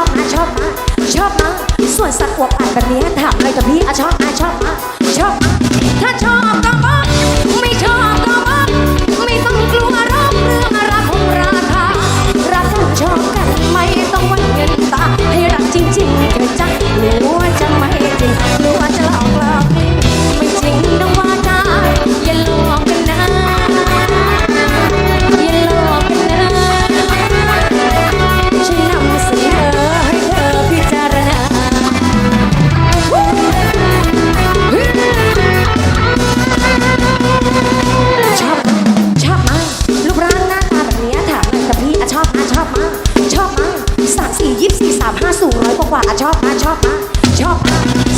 อบมาชอบมาชอบมาส่วนสัตว์อวบอัดแบบนี้ถามเลยกับพี่อาชอบอาชอบมาชอบมาถ้าชอบก็ กว่าชอบมาชอบมาชอบมา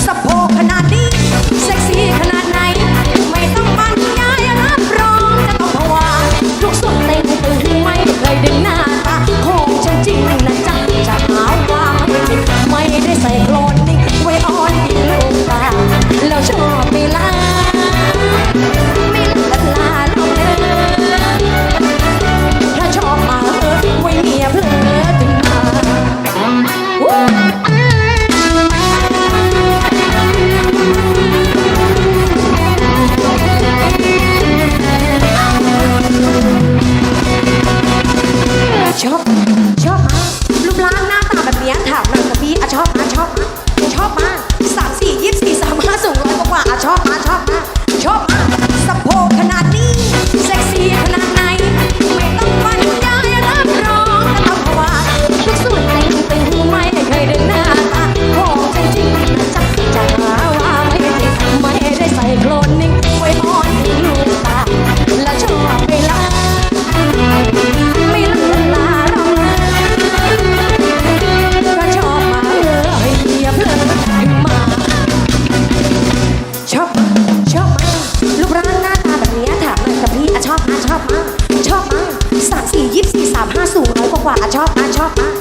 up.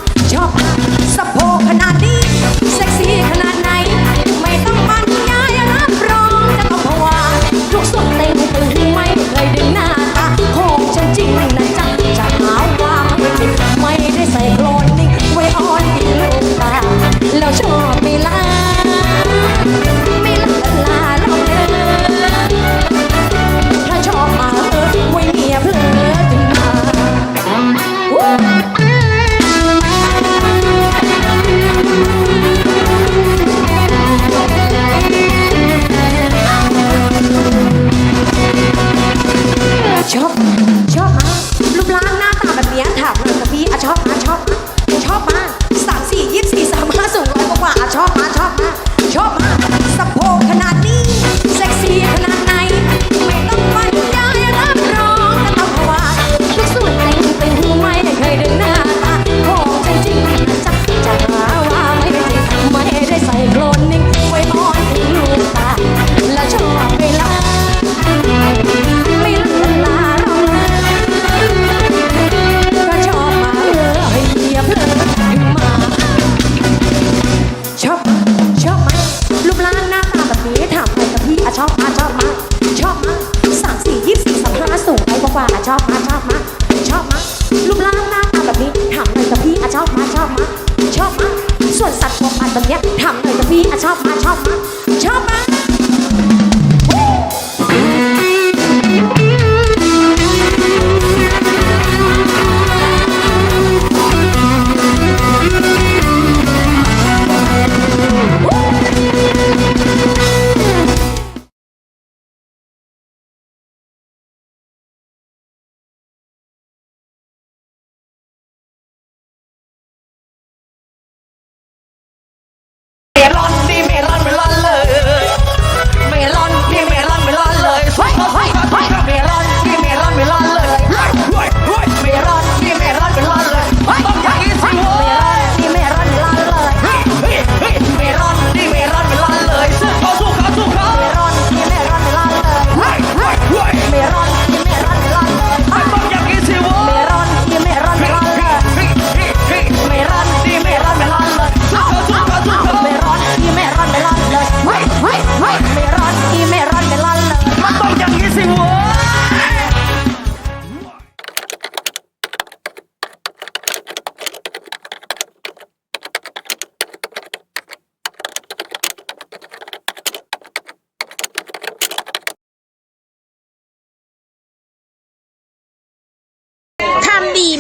แบบเนี้ยทำหน่อยแต่พี่อะชอบมาชอบมา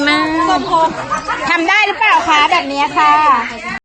มากทำได้หรือเปล่าคะแบบเนี้ยค่ะ